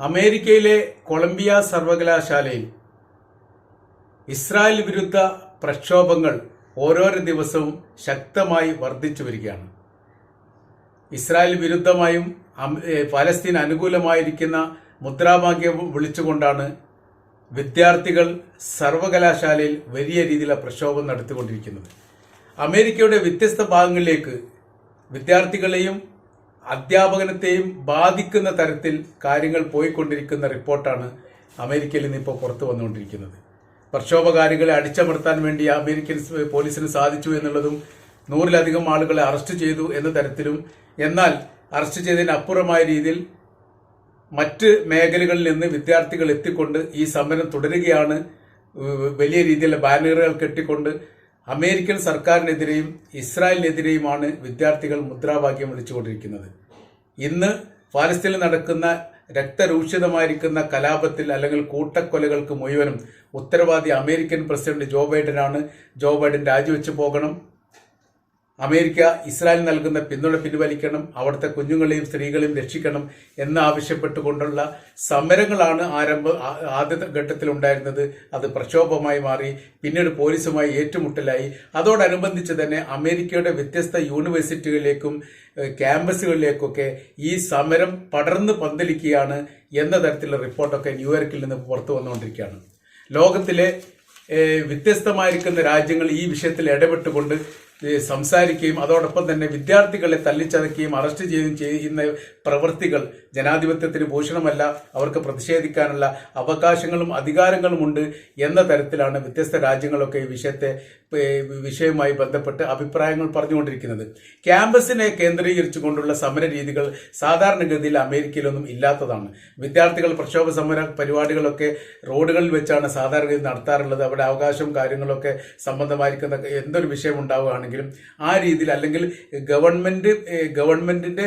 അമേരിക്കയിലെ കൊളംബിയ സർവകലാശാലയിൽ ഇസ്രായേൽ വിരുദ്ധ പ്രക്ഷോഭങ്ങൾ ഓരോരോ ദിവസവും ശക്തമായി വർദ്ധിച്ചു വരികയാണ്. ഇസ്രായേൽ വിരുദ്ധമായും ഫലസ്തീൻ അനുകൂലമായിരിക്കുന്ന മുദ്രാവാക്യം വിളിച്ചുകൊണ്ടാണ് വിദ്യാർത്ഥികൾ സർവകലാശാലയിൽ വലിയ രീതിയിലുള്ള പ്രക്ഷോഭം നടത്തിക്കൊണ്ടിരിക്കുന്നത്. അമേരിക്കയുടെ വ്യത്യസ്ത ഭാഗങ്ങളിലേക്ക് വിദ്യാർത്ഥികളെയും അധ്യാപനത്തെയും ബാധിക്കുന്ന തരത്തിൽ കാര്യങ്ങൾ പോയിക്കൊണ്ടിരിക്കുന്ന റിപ്പോർട്ടാണ് അമേരിക്കയിൽ നിന്ന് ഇപ്പോൾ പുറത്തു വന്നുകൊണ്ടിരിക്കുന്നത്. പ്രക്ഷോഭകാരികളെ അടിച്ചമർത്താൻ വേണ്ടി അമേരിക്കൻ പോലീസിന് സാധിച്ചു എന്നുള്ളതും നൂറിലധികം ആളുകളെ അറസ്റ്റ് ചെയ്തു എന്ന തരത്തിലും എന്നാൽ അറസ്റ്റ് ചെയ്തതിന് അപ്പുറമായ രീതിയിൽ മറ്റ് മേഖലകളിൽ നിന്ന് വിദ്യാർത്ഥികൾ എത്തിക്കൊണ്ട് ഈ സമരം തുടരുകയാണ്. വലിയ രീതിയിലുള്ള ബാനറുകൾ കെട്ടിക്കൊണ്ട് അമേരിക്കൻ സർക്കാരിനെതിരെയും ഇസ്രായേലിനെതിരെയുമാണ് വിദ്യാർത്ഥികൾ മുദ്രാവാക്യം വിളിച്ചുകൊണ്ടിരിക്കുന്നത്. ഇന്ന് പാലസ്തീനിൽ നടക്കുന്ന രക്തരൂക്ഷിതമായിരിക്കുന്ന കലാപത്തിൽ അല്ലെങ്കിൽ കൂട്ടക്കൊലകൾക്ക് മുഴുവനും ഉത്തരവാദി അമേരിക്കൻ പ്രസിഡന്റ് ജോ ബൈഡനാണ്. ജോ ബൈഡൻ രാജിവെച്ചു പോകണം. അമേരിക്ക ഇസ്രായേൽ നൽകുന്ന പിന്തുണ പിൻവലിക്കണം അവിടുത്തെ കുഞ്ഞുങ്ങളെയും സ്ത്രീകളെയും രക്ഷിക്കണം എന്നാവശ്യപ്പെട്ടുകൊണ്ടുള്ള സമരങ്ങളാണ് ആരംഭ ആദ്യ ഘട്ടത്തിൽ ഉണ്ടായിരുന്നത് അത് പ്രക്ഷോഭമായി മാറി പിന്നീട് പോലീസുമായി ഏറ്റുമുട്ടലായി. അതോടനുബന്ധിച്ച് തന്നെ അമേരിക്കയുടെ വ്യത്യസ്ത യൂണിവേഴ്സിറ്റികളിലേക്കും ക്യാമ്പസുകളിലേക്കൊക്കെ ഈ സമരം പടർന്ന് പന്തലിക്കുകയാണ് എന്ന തരത്തിലുള്ള റിപ്പോർട്ടൊക്കെ ന്യൂയോർക്കിൽ നിന്ന് പുറത്തു വന്നുകൊണ്ടിരിക്കുകയാണ്. ലോകത്തിലെ വ്യത്യസ്തമായിരിക്കുന്ന രാജ്യങ്ങൾ ഈ വിഷയത്തിൽ ഇടപെട്ടുകൊണ്ട് സംസാരിക്കുകയും അതോടൊപ്പം തന്നെ വിദ്യാർത്ഥികളെ തല്ലിച്ചതയ്ക്കുകയും അറസ്റ്റ് ചെയ്യുകയും ചെയ്യുന്ന പ്രവൃത്തികൾ ജനാധിപത്യത്തിന് ഭൂഷണമല്ല അവർക്ക് പ്രതിഷേധിക്കാനുള്ള അവകാശങ്ങളും അധികാരങ്ങളും ഉണ്ട് എന്ന തരത്തിലാണ് വ്യത്യസ്ത രാജ്യങ്ങളൊക്കെ ഈ വിഷയത്തെ വിഷയവുമായി ബന്ധപ്പെട്ട് അഭിപ്രായങ്ങൾ പറഞ്ഞുകൊണ്ടിരിക്കുന്നത്. ക്യാമ്പസിനെ കേന്ദ്രീകരിച്ചുകൊണ്ടുള്ള സമര രീതികൾ സാധാരണഗതിയിൽ അമേരിക്കയിലൊന്നും ഇല്ലാത്തതാണ്. വിദ്യാർത്ഥികൾ പ്രക്ഷോഭ സമര പരിപാടികളൊക്കെ റോഡുകളിൽ വെച്ചാണ് സാധാരണഗതി നടത്താറുള്ളത്. അവിടെ അവകാശവും കാര്യങ്ങളൊക്കെ സംബന്ധമായിരിക്കുന്ന എന്തൊരു വിഷയം ഉണ്ടാവുകയാണെങ്കിലും ആ രീതിയിൽ അല്ലെങ്കിൽ ഗവൺമെന്റ് ഗവൺമെന്റിന്റെ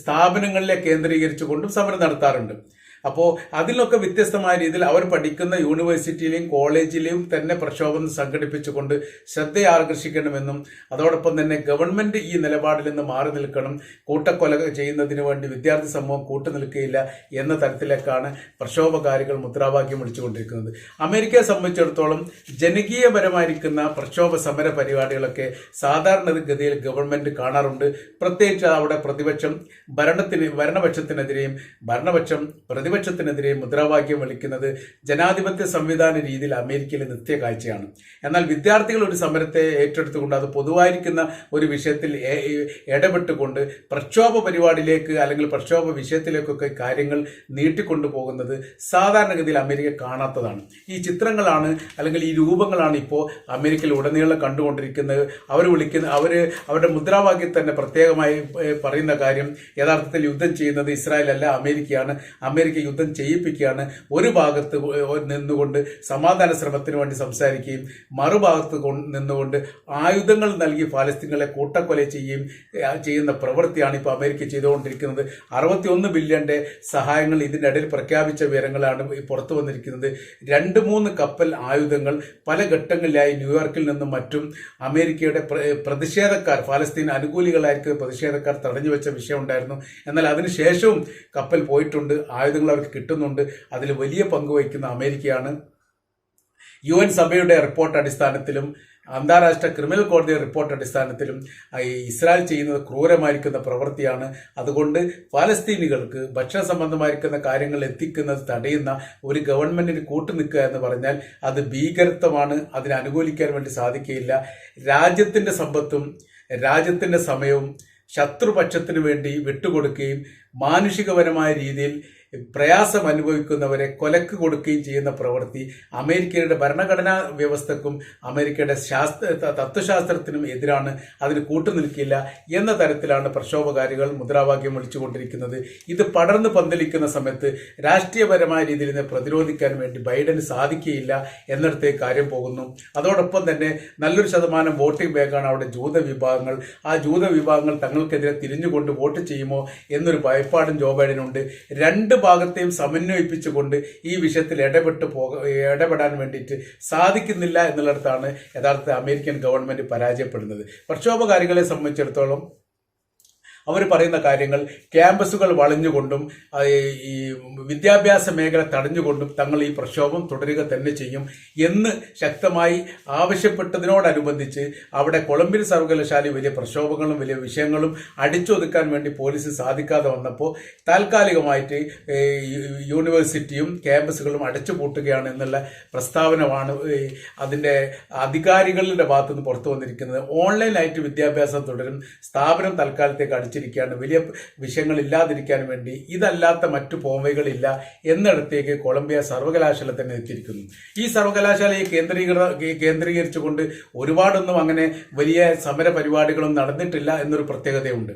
സ്ഥാപനങ്ങളിലെ കേന്ദ്രീകരിച്ചുകൊണ്ടും സമരം നടത്താറുണ്ട്. അപ്പോൾ അതിലൊക്കെ വ്യത്യസ്തമായ രീതിയിൽ അവർ പഠിക്കുന്ന യൂണിവേഴ്സിറ്റിയിലെയും കോളേജിലെയും തന്നെ പ്രക്ഷോഭം സംഘടിപ്പിച്ചുകൊണ്ട് ശ്രദ്ധ ആകർഷിക്കണമെന്നും അതോടൊപ്പം തന്നെ ഗവൺമെന്റ് ഈ നിലപാടിൽ നിന്ന് മാറി നിൽക്കണം കൂട്ടക്കൊല ചെയ്യുന്നതിന് വേണ്ടി വിദ്യാർത്ഥി സമൂഹം കൂട്ടുനിൽക്കുകയില്ല എന്ന തരത്തിലേക്കാണ് പ്രക്ഷോഭകാരികൾ മുദ്രാവാക്യം വിളിച്ചുകൊണ്ടിരിക്കുന്നത്. അമേരിക്കയെ സംബന്ധിച്ചിടത്തോളം ജനകീയപരമായിരിക്കുന്ന പ്രക്ഷോഭ സമര പരിപാടികളൊക്കെ സാധാരണഗതിയിൽ ഗവൺമെന്റ് കാണാറുണ്ട്. പ്രത്യേകിച്ച് അവിടെ പ്രതിപക്ഷം ഭരണത്തിന് ഭരണപക്ഷത്തിനെതിരെയും ഭരണപക്ഷം പ്രതിപക്ഷത്തിനെതിരെയും മുദ്രാവാക്യം വിളിക്കുന്നത് ജനാധിപത്യ സംവിധാന രീതിയിൽ അമേരിക്കയിലെ നിത്യ കാഴ്ചയാണ് എന്നാൽ വിദ്യാർത്ഥികൾ ഒരു സമരത്തെ ഏറ്റെടുത്തുകൊണ്ട് അത് പൊതുവായിരിക്കുന്ന ഒരു വിഷയത്തിൽ ഇടപെട്ടുകൊണ്ട് പ്രക്ഷോഭ പരിപാടിയിലേക്ക് അല്ലെങ്കിൽ പ്രക്ഷോഭ വിഷയത്തിലേക്കൊക്കെ കാര്യങ്ങൾ നീട്ടിക്കൊണ്ടു പോകുന്നത് സാധാരണഗതിയിൽ അമേരിക്ക കാണാത്തതാണ്. ഈ ചിത്രങ്ങളാണ് അല്ലെങ്കിൽ ഈ രൂപങ്ങളാണ് ഇപ്പോൾ അമേരിക്കയിൽ ഉടനീളം കണ്ടുകൊണ്ടിരിക്കുന്നത്. അവർ വിളിക്കുന്ന അവർ അവരുടെ മുദ്രാവാക്യം തന്നെ പ്രത്യേകമായി പറയുന്ന കാര്യം യഥാർത്ഥത്തിൽ യുദ്ധം ചെയ്യുന്നത് ഇസ്രായേൽ അല്ല അമേരിക്കയാണ്. അമേരിക്ക യുദ്ധം ചെയ്യിപ്പിക്കുകയാണ്. ഒരു ഭാഗത്ത് നിന്നുകൊണ്ട് സമാധാന ശ്രമത്തിന് വേണ്ടി സംസാരിക്കുകയും മറുഭാഗത്ത് നിന്നുകൊണ്ട് ആയുധങ്ങൾ നൽകി ഫലസ്തീനുകളെ കൂട്ടക്കൊല ചെയ്യുകയും ചെയ്യുന്ന പ്രവൃത്തിയാണ് ഇപ്പോൾ അമേരിക്ക ചെയ്തുകൊണ്ടിരിക്കുന്നത്. അറുപത്തിയൊന്ന് ബില്യന്റെ സഹായങ്ങൾ ഇതിന്റെ ഇടയിൽ പ്രഖ്യാപിച്ച വിവരങ്ങളാണ് പുറത്തു വന്നിരിക്കുന്നത്. രണ്ട് മൂന്ന് കപ്പൽ ആയുധങ്ങൾ പല ഘട്ടങ്ങളിലായി ന്യൂയോർക്കിൽ നിന്നും മറ്റും അമേരിക്കയുടെ പ്ര- പ്രതിഷേധക്കാർ ഫലസ്തീൻ അനുകൂലികളായിരിക്കുന്ന പ്രതിഷേധക്കാർ തടഞ്ഞു വെച്ച വിഷയം ഉണ്ടായിരുന്നു. എന്നാൽ അതിനുശേഷവും കപ്പൽ പോയിട്ടുണ്ട്. ആയുധങ്ങൾ അവർക്ക് കിട്ടുന്നുണ്ട്. അതിൽ വലിയ പങ്ക് വഹിക്കുന്ന അമേരിക്കയാണ്. യു എൻ സഭയുടെ റിപ്പോർട്ട് അടിസ്ഥാനത്തിലും അന്താരാഷ്ട്ര ക്രിമിനൽ കോടതി റിപ്പോർട്ട് അടിസ്ഥാനത്തിലും ഇസ്രായേൽ ചെയ്യുന്നത് ക്രൂരമായിരിക്കുന്ന പ്രവൃത്തിയാണ്. അതുകൊണ്ട് ഫലസ്തീനികൾക്ക് ഭക്ഷണ സംബന്ധമായിരിക്കുന്ന കാര്യങ്ങൾ എത്തിക്കുന്നത് തടയുന്ന ഒരു ഗവൺമെന്റിന് കൂട്ടുനിൽക്കുക എന്ന് പറഞ്ഞാൽ അത് ഭീകരത്വമാണ്. അതിനെ അനുകൂലിക്കാൻ വേണ്ടി സാധിക്കുകയില്ല. രാജ്യത്തിന്റെ സമ്പത്തും രാജ്യത്തിന്റെ സമയവും ശത്രുപക്ഷത്തിനു വേണ്ടി വിട്ടുകൊടുക്കുകയും മാനുഷികപരമായ രീതിയിൽ പ്രയാസം അനുഭവിക്കുന്നവരെ കൊലക്ക് കൊടുക്കുകയും ചെയ്യുന്ന പ്രവൃത്തി അമേരിക്കയുടെ ഭരണഘടനാ വ്യവസ്ഥക്കും അമേരിക്കയുടെ ശാസ്ത്ര തത്വശാസ്ത്രത്തിനും എതിരാണ്. അതിന് കൂട്ടുനിൽക്കില്ല എന്ന തരത്തിലാണ് പ്രക്ഷോഭകാരികൾ മുദ്രാവാക്യം വിളിച്ചുകൊണ്ടിരിക്കുന്നത്. ഇത് പടർന്നു പന്തലിക്കുന്ന സമയത്ത് രാഷ്ട്രീയപരമായ രീതിയിൽ ഇതിനെ പ്രതിരോധിക്കാൻ വേണ്ടി ബൈഡന് സാധിക്കുകയില്ല എന്നിടത്തേക്ക് കാര്യം പോകുന്നു. അതോടൊപ്പം തന്നെ നല്ലൊരു ശതമാനം വോട്ടിംഗ് ബാങ്കാണ് അവിടെ ജൂത വിഭാഗങ്ങൾ. ആ ജൂത വിഭാഗങ്ങൾ തങ്ങൾക്കെതിരെ തിരിഞ്ഞുകൊണ്ട് വോട്ട് ചെയ്യുമോ എന്നൊരു ഭയപ്പാടും ജോ ബൈഡനുണ്ട്. രണ്ട് ഭാഗത്തെയും സമന്വയിപ്പിച്ചുകൊണ്ട് ഈ വിഷയത്തിൽ ഇടപെട്ട് പോക ഇടപെടാൻ വേണ്ടിയിട്ട് സാധിക്കുന്നില്ല എന്നുള്ളിടത്താണ് യഥാർത്ഥ അമേരിക്കൻ ഗവൺമെന്റ് പരാജയപ്പെടുന്നത്. പ്രക്ഷോഭകാരികളെ സംബന്ധിച്ചിടത്തോളം അവർ പറയുന്ന കാര്യങ്ങൾ ക്യാമ്പസുകൾ വളഞ്ഞുകൊണ്ടും ഈ വിദ്യാഭ്യാസ മേഖല തടഞ്ഞുകൊണ്ടും തങ്ങൾ ഈ പ്രക്ഷോഭം തുടരുക തന്നെ ചെയ്യും എന്ന് ശക്തമായി ആവശ്യപ്പെട്ടതിനോടനുബന്ധിച്ച് അവിടെ കൊളംബിയൻ സർവകലാശാലയിൽ വലിയ പ്രക്ഷോഭങ്ങളും വലിയ വിഷയങ്ങളും അടിച്ചൊതുക്കാൻ വേണ്ടി പോലീസ് സാധിക്കാതെ വന്നപ്പോൾ താൽക്കാലികമായിട്ട് യൂണിവേഴ്സിറ്റിയും ക്യാമ്പസുകളും അടച്ചുപൂട്ടുകയാണ് എന്നുള്ള പ്രസ്താവനമാണ് അതിന്റെ അധികാരികളുടെ ഭാഗത്തുനിന്ന് പുറത്തു വന്നിരിക്കുന്നത്. ഓൺലൈനായിട്ട് വിദ്യാഭ്യാസം തുടരും. സ്ഥാപനം തൽക്കാലത്തേക്ക് അടിച്ചിരിക്കുകയാണ് വലിയ വിഷയങ്ങൾ ഇല്ലാതിരിക്കാൻ വേണ്ടി ഇതല്ലാത്ത മറ്റു പോംവൈകളില്ല എന്നിടത്തേക്ക് കൊളംബിയ സർവകലാശാല തന്നെ എത്തിയിരിക്കുന്നു. ഈ സർവകലാശാലയെ കേന്ദ്രീകൃത കേന്ദ്രീകരിച്ചുകൊണ്ട് ഒരുപാടൊന്നും അങ്ങനെ വലിയ സമര പരിപാടികളൊന്നും നടന്നിട്ടില്ല എന്നൊരു പ്രത്യേകതയുണ്ട്.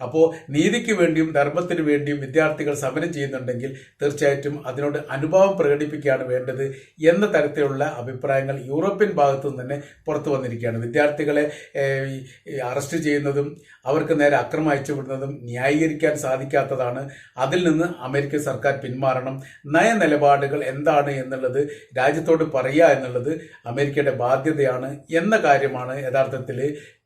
അപ്പോൾ നീതിക്ക് വേണ്ടിയും ധർമ്മത്തിന് വേണ്ടിയും വിദ്യാർത്ഥികൾ സമരം ചെയ്യുന്നുണ്ടെങ്കിൽ തീർച്ചയായിട്ടും അതിനോട് അനുഭാവം പ്രകടിപ്പിക്കുകയാണ് വേണ്ടത് എന്ന തരത്തിലുള്ള അഭിപ്രായങ്ങൾ യൂറോപ്യൻ ഭാഗത്തു നിന്ന് തന്നെ പുറത്തു വന്നിരിക്കുകയാണ്. വിദ്യാർത്ഥികളെ അറസ്റ്റ് ചെയ്യുന്നതും അവർക്ക് നേരെ അക്രമം അയച്ചുവിടുന്നതും ന്യായീകരിക്കാൻ സാധിക്കാത്തതാണ്. അതിൽ നിന്ന് അമേരിക്കൻ സർക്കാർ പിന്മാറണം. നയ നിലപാടുകൾ എന്താണ് എന്നുള്ളത് രാജ്യത്തോട് പറയുക എന്നുള്ളത് അമേരിക്കയുടെ ബാധ്യതയാണ് എന്ന കാര്യമാണ് യഥാർത്ഥത്തിൽ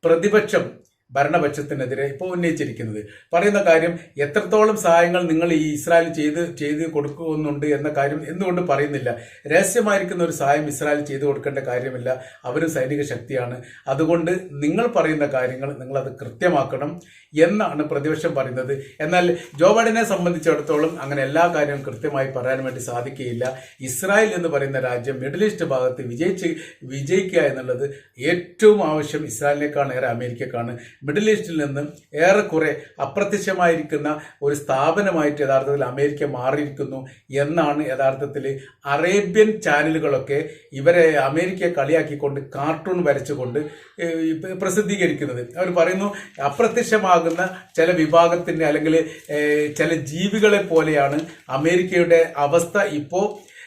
പ്രതിപക്ഷം ഭരണപക്ഷത്തിനെതിരെ ഇപ്പോൾ ഉന്നയിച്ചിരിക്കുന്നത്. പറയുന്ന കാര്യം എത്രത്തോളം സഹായങ്ങൾ നിങ്ങൾ ഈ ഇസ്രായേൽ ചെയ്ത് ചെയ്ത് കൊടുക്കുന്നുണ്ട് എന്ന കാര്യം എന്തുകൊണ്ട് പറയുന്നില്ല? രഹസ്യമായിരിക്കുന്ന ഒരു സഹായം ഇസ്രായേൽ ചെയ്തു കൊടുക്കേണ്ട കാര്യമില്ല. അവരും സൈനിക ശക്തിയാണ്. അതുകൊണ്ട് നിങ്ങൾ പറയുന്ന കാര്യങ്ങൾ നിങ്ങളത് കൃത്യമാക്കണം. എന്നാണ് പ്രതിപക്ഷം പറയുന്നത്. എന്നാൽ ജോ ബൈഡനെ സംബന്ധിച്ചിടത്തോളം അങ്ങനെ എല്ലാ കാര്യവും കൃത്യമായി പറയാൻ വേണ്ടി സാധിക്കുകയില്ല. ഇസ്രായേൽ എന്ന് പറയുന്ന രാജ്യം മിഡിൽ ഈസ്റ്റ് ഭാഗത്ത് വിജയിച്ച് വിജയിക്കുക എന്നുള്ളത് ഏറ്റവും ആവശ്യം ഇസ്രായേലിനേക്കാണ് ഏറെ അമേരിക്കക്കാണ്. മിഡിൽ ഈസ്റ്റിൽ നിന്നും ഏറെക്കുറെ അപ്രത്യക്ഷമായിരിക്കുന്ന ഒരു സ്ഥാപനമായിട്ട് യഥാർത്ഥത്തിൽ അമേരിക്ക മാറിയിരിക്കുന്നു എന്നാണ് യഥാർത്ഥത്തിൽ അറേബ്യൻ ചാനലുകളൊക്കെ ഇവരെ അമേരിക്കയെ കളിയാക്കിക്കൊണ്ട് കാർട്ടൂൺ വരച്ചുകൊണ്ട് പ്രസിദ്ധീകരിക്കുന്നത്. അവർ പറയുന്നു അപ്രത്യക്ഷമാകുന്ന ചില വിഭാഗത്തിന്റെ അല്ലെങ്കിൽ ചില ജീവികളെ പോലെയാണ് അമേരിക്കയുടെ അവസ്ഥ ഇപ്പോൾ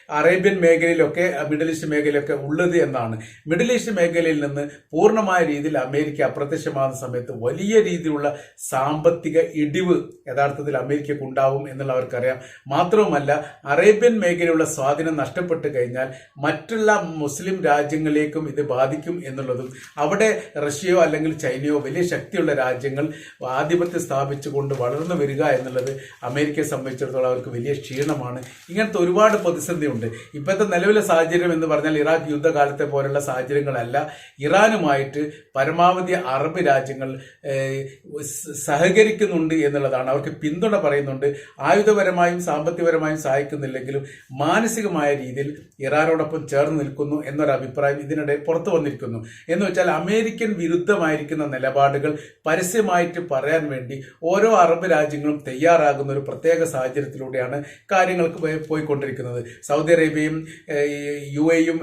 അറേബ്യൻ മേഖലയിലൊക്കെ മിഡിൽ ഈസ്റ്റ് മേഖലയിലൊക്കെ ഉള്ളത് എന്നാണ്. മിഡിൽ ഈസ്റ്റ് മേഖലയിൽ നിന്ന് പൂർണമായ രീതിയിൽ അമേരിക്ക അപ്രത്യക്ഷമാകുന്ന സമയത്ത് വലിയ രീതിയിലുള്ള സാമ്പത്തിക ഇടിവ് യഥാർത്ഥത്തിൽ അമേരിക്കക്ക് ഉണ്ടാവും എന്നുള്ള അവർക്കറിയാം മാത്രവുമല്ല അറേബ്യൻ മേഖലയുള്ള സ്വാധീനം നഷ്ടപ്പെട്ട് കഴിഞ്ഞാൽ മറ്റുള്ള മുസ്ലിം രാജ്യങ്ങളിലേക്കും ഇത് ബാധിക്കും എന്നുള്ളതും അവിടെ റഷ്യയോ അല്ലെങ്കിൽ ചൈനയോ വലിയ ശക്തിയുള്ള രാജ്യങ്ങൾ ആധിപത്യം സ്ഥാപിച്ചുകൊണ്ട് വളർന്നു വരിക എന്നുള്ളത് അമേരിക്കയെ സംബന്ധിച്ചിടത്തോളം അവർക്ക് വലിയ ക്ഷീണമാണ്. ഇങ്ങനത്തെ ഒരുപാട് പ്രതിസന്ധി ഉണ്ട്. ഇപ്പോഴത്തെ നിലവിലെ സാഹചര്യം എന്ന് പറഞ്ഞാൽ ഇറാഖ് യുദ്ധകാലത്തെ പോലുള്ള സാഹചര്യങ്ങളല്ല. ഇറാനുമായിട്ട് പരമാവധി അറബ് രാജ്യങ്ങൾ സഹകരിക്കുന്നുണ്ട് എന്നുള്ളതാണ്. അവർക്ക് പിന്തുണ പറയുന്നുണ്ട്. ആയുധപരമായും സാമ്പത്തികപരമായും സഹായിക്കുന്നില്ലെങ്കിലും മാനസികമായ രീതിയിൽ ഇറാനോടൊപ്പം ചേർന്ന് നിൽക്കുന്നു എന്നൊരു അഭിപ്രായം ഇതിനിടെ പുറത്തു വന്നിരിക്കുന്നു. എന്ന് വെച്ചാൽ അമേരിക്കൻ വിരുദ്ധമായിരിക്കുന്ന നിലപാടുകൾ പരസ്യമായിട്ട് പറയാൻ വേണ്ടി ഓരോ അറബ് രാജ്യങ്ങളും തയ്യാറാകുന്ന ഒരു പ്രത്യേക സാഹചര്യത്തിലൂടെയാണ് കാര്യങ്ങൾക്ക് പോയിക്കൊണ്ടിരിക്കുന്നത്. സൗദി അറേബ്യയും ഏഹ്, ഈ യു എയും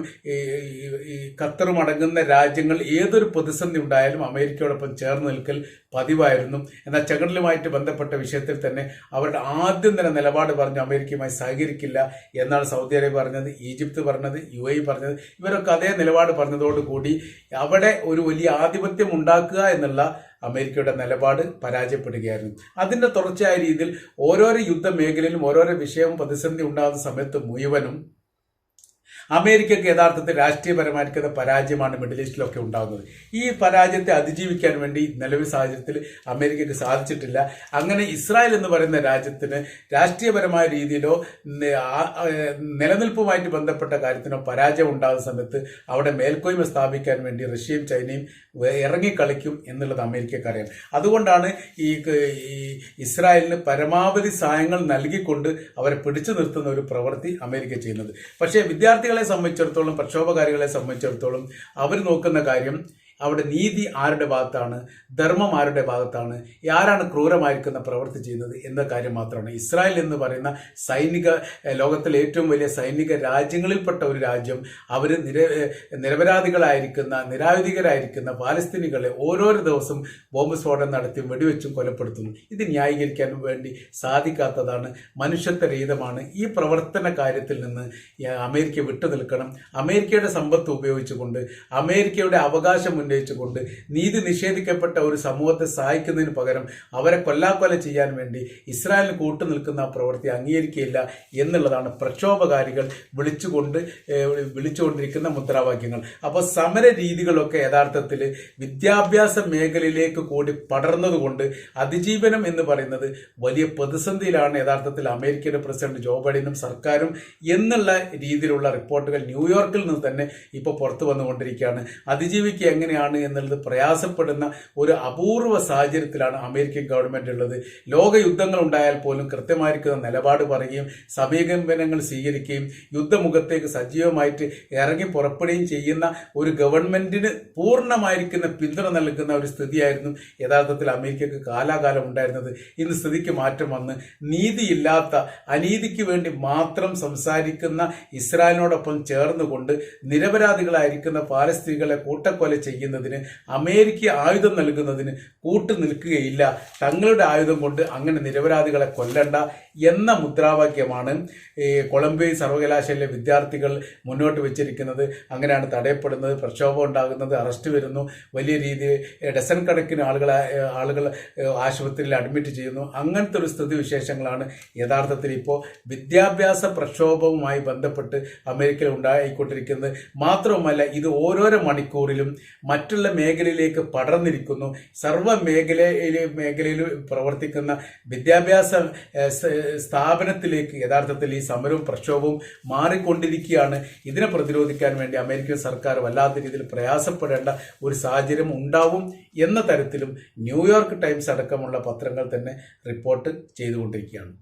ഖത്തറും അടങ്ങുന്ന രാജ്യങ്ങൾ ഏതൊരു പ്രതിസന്ധി ഉണ്ടായാലും അമേരിക്കയോടൊപ്പം ചേർന്ന് നിൽക്കൽ പതിവായിരുന്നു. എന്നാൽ ചെങ്കടലുമായിട്ട് ബന്ധപ്പെട്ട വിഷയത്തിൽ തന്നെ അവരുടെ ആദ്യം തന്നെ നിലപാട് പറഞ്ഞ് അമേരിക്കയുമായി സഹകരിക്കില്ല എന്നാണ് സൗദി അറേബ്യ പറഞ്ഞത് ഈജിപ്ത് പറഞ്ഞത് യു എ പറഞ്ഞത്. ഇവരൊക്കെ അതേ നിലപാട് പറഞ്ഞതോടുകൂടി അവിടെ ഒരു വലിയ ആധിപത്യം ഉണ്ടാക്കുക എന്നുള്ള അമേരിക്കയുടെ നിലപാട് പരാജയപ്പെടുകയായിരുന്നു. അതിന്റെ തുടർച്ചയായ രീതിയിൽ ഓരോരോ യുദ്ധ മേഖലയിലും ഓരോരോ വിഷയവും പ്രതിസന്ധി ഉണ്ടാകുന്ന സമയത്ത് മുഴുവനും അമേരിക്കക്ക് യഥാർത്ഥത്തിൽ രാഷ്ട്രീയപരമായിരിക്കുന്ന പരാജയമാണ് മിഡിൽ ഈസ്റ്റിലൊക്കെ ഉണ്ടാകുന്നത്. ഈ പരാജയത്തെ അതിജീവിക്കാൻ വേണ്ടി നിലവിൽ സാഹചര്യത്തിൽ അമേരിക്കയ്ക്ക് സാധിച്ചിട്ടില്ല. അങ്ങനെ ഇസ്രായേൽ എന്ന് പറയുന്ന രാജ്യത്തിന് രാഷ്ട്രീയപരമായ രീതിയിലോ നിലനിൽപ്പുമായിട്ട് ബന്ധപ്പെട്ട കാര്യത്തിനോ പരാജയം ഉണ്ടാകുന്ന സമയത്ത് അവിടെ മേൽക്കോയ്മ സ്ഥാപിക്കാൻ വേണ്ടി റഷ്യയും ചൈനയും ഇറങ്ങിക്കളിക്കും എന്നുള്ളത് അമേരിക്കക്ക് അറിയാം അതുകൊണ്ടാണ് ഈ ഇസ്രായേലിന് പരമാവധി സഹായങ്ങൾ നൽകിക്കൊണ്ട് അവരെ പിടിച്ചു നിർത്തുന്ന ഒരു പ്രവൃത്തി അമേരിക്ക ചെയ്യുന്നത്. പക്ഷേ വിദ്യാർത്ഥികളെ സംബന്ധിച്ചിടത്തോളം പ്രക്ഷോഭകാരികളെ സംബന്ധിച്ചിടത്തോളം അവർ നോക്കുന്ന കാര്യം അവിടെ നീതി ആരുടെ ഭാഗത്താണ്? ധർമ്മം ആരുടെ ഭാഗത്താണ്? ആരാണ് ക്രൂരമായിരിക്കുന്ന പ്രവൃത്തി ചെയ്യുന്നത് എന്ന കാര്യം മാത്രമാണ്. ഇസ്രായേൽ എന്ന് പറയുന്ന സൈനിക ലോകത്തിലെ ഏറ്റവും വലിയ സൈനിക രാജ്യങ്ങളിൽപ്പെട്ട ഒരു രാജ്യം അവർ നിര നിരപരാധികളായിരിക്കുന്ന നിരായുധികരായിരിക്കുന്ന പാലസ്തീനികളെ ഓരോരോ ദിവസം ബോംബ് സ്ഫോടനം നടത്തിയും വെടിവെച്ചും കൊലപ്പെടുത്തുന്നു. ഇത് ന്യായീകരിക്കാൻ വേണ്ടി സാധിക്കാത്തതാണ് മനുഷ്യത്വരഹിതമാണ് ഈ പ്രവർത്തന കാര്യത്തിൽ നിന്ന് അമേരിക്ക വിട്ടു നിൽക്കണം അമേരിക്കയുടെ സമ്പത്ത് ഉപയോഗിച്ചുകൊണ്ട് അമേരിക്കയുടെ അവകാശം ഉന്നയിച്ചുകൊണ്ട് നീതി നിഷേധിക്കപ്പെട്ട ഒരു സമൂഹത്തെ സഹായിക്കുന്നതിന് പകരം അവരെ കൊല്ലാക്കൊല ചെയ്യാൻ വേണ്ടി ഇസ്രായേലിന് കൂട്ടു നിൽക്കുന്ന പ്രവൃത്തി അംഗീകരിക്കുകയില്ല എന്നുള്ളതാണ് പ്രക്ഷോഭകാരികൾ വിളിച്ചുകൊണ്ട് വിളിച്ചുകൊണ്ടിരിക്കുന്ന മുദ്രാവാക്യങ്ങൾ. അപ്പോൾ സമര രീതികളൊക്കെ യഥാർത്ഥത്തിൽ വിദ്യാഭ്യാസ മേഖലയിലേക്ക് കൂടി പടർന്നതുകൊണ്ട് അതിജീവനം എന്ന് പറയുന്നത് വലിയ പ്രതിസന്ധിയിലാണ് യഥാർത്ഥത്തിൽ അമേരിക്കയുടെ പ്രസിഡന്റ് ജോ ബൈഡനും സർക്കാരും എന്നുള്ള രീതിയിലുള്ള റിപ്പോർട്ടുകൾ ന്യൂയോർക്കിൽ നിന്ന് തന്നെ ഇപ്പോൾ പുറത്തു വന്നുകൊണ്ടിരിക്കുകയാണ്. അതിജീവിക്കുക എങ്ങനെയാണ് എന്നുള്ളത് പ്രയാസപ്പെടുന്ന ഒരു അപൂർവ സാഹചര്യത്തിലാണ് അമേരിക്കൻ ഗവൺമെന്റ് ഉള്ളത്. ലോക യുദ്ധങ്ങൾ ഉണ്ടായാൽ പോലും കൃത്യമായിരിക്കുന്ന നിലപാട് പറയുകയും സമീപനങ്ങൾ സ്വീകരിക്കുകയും യുദ്ധമുഖത്തേക്ക് സജീവമായിട്ട് ഇറങ്ങി പുറപ്പെടുകയും ചെയ്യുന്ന ഒരു ഗവൺമെന്റിന് പൂർണമായിരിക്കുന്ന പിന്തുണ നൽകുന്ന ഒരു സ്ഥിതിയായിരുന്നു യഥാർത്ഥത്തിൽ അമേരിക്കക്ക് കാലാകാലം ഉണ്ടായിരുന്നത്. ഇന്ന് സ്ഥിതിക്ക് മാറ്റം വന്ന് നീതിയില്ലാത്ത അനീതിക്ക് വേണ്ടി മാത്രം സംസാരിക്കുന്ന ഇസ്രായേലിനോടൊപ്പം ചേർന്നുകൊണ്ട് നിരപരാധികളായിരിക്കുന്ന പാലസ്തീനികളെ കൂട്ടക്കൊല ചെയ്യുന്നതിന് അമേരിക്ക ആയുധം നൽകുന്നതിന് കൂട്ടു നിൽക്കുകയില്ല. തങ്ങളുടെ ആയുധം കൊണ്ട് അങ്ങനെ നിരപരാധികളെ കൊല്ലണ്ട എന്ന മുദ്രാവാക്യമാണ് കൊളംബിയ സർവകലാശാലയിലെ വിദ്യാർത്ഥികൾ മുന്നോട്ട് വെച്ചിരിക്കുന്നത്. അങ്ങനെയാണ് തടയപ്പെടുന്നത് പ്രക്ഷോഭം ഉണ്ടാകുന്നത് അറസ്റ്റ് വരുന്നു. വലിയ രീതിയിൽ ഡസൺ കണക്കിന് ആളുകളെ ആളുകൾ ആശുപത്രിയിൽ അഡ്മിറ്റ് ചെയ്യുന്നു. അങ്ങനത്തെ ഒരു സ്ഥിതി വിശേഷങ്ങളാണ് യഥാർത്ഥത്തിൽ ഇപ്പോൾ വിദ്യാഭ്യാസ പ്രക്ഷോഭവുമായി ബന്ധപ്പെട്ട് അമേരിക്കയിൽ ഉണ്ടായിക്കൊണ്ടിരിക്കുന്നത്. മാത്രവുമല്ല ഇത് ഓരോരോ മണിക്കൂറിലും മറ്റുള്ള മേഖലയിലേക്ക് പടർന്നിരിക്കുന്നു. സർവ മേഖലയിലെ മേഖലയിൽ പ്രവർത്തിക്കുന്ന വിദ്യാഭ്യാസ സ്ഥാപനത്തിലേക്ക് യഥാർത്ഥത്തിൽ ഈ സമരവും പ്രക്ഷോഭവും മാറിക്കൊണ്ടിരിക്കുകയാണ്. ഇതിനെ പ്രതിരോധിക്കാൻ വേണ്ടി അമേരിക്കൻ സർക്കാർ വല്ലാത്ത രീതിയിൽ പ്രയാസപ്പെടേണ്ട ഒരു സാഹചര്യം ഉണ്ടാവും എന്ന തരത്തിലും ന്യൂയോർക്ക് ടൈംസ് അടക്കമുള്ള പത്രങ്ങൾ തന്നെ റിപ്പോർട്ട് ചെയ്തുകൊണ്ടിരിക്കുകയാണ്.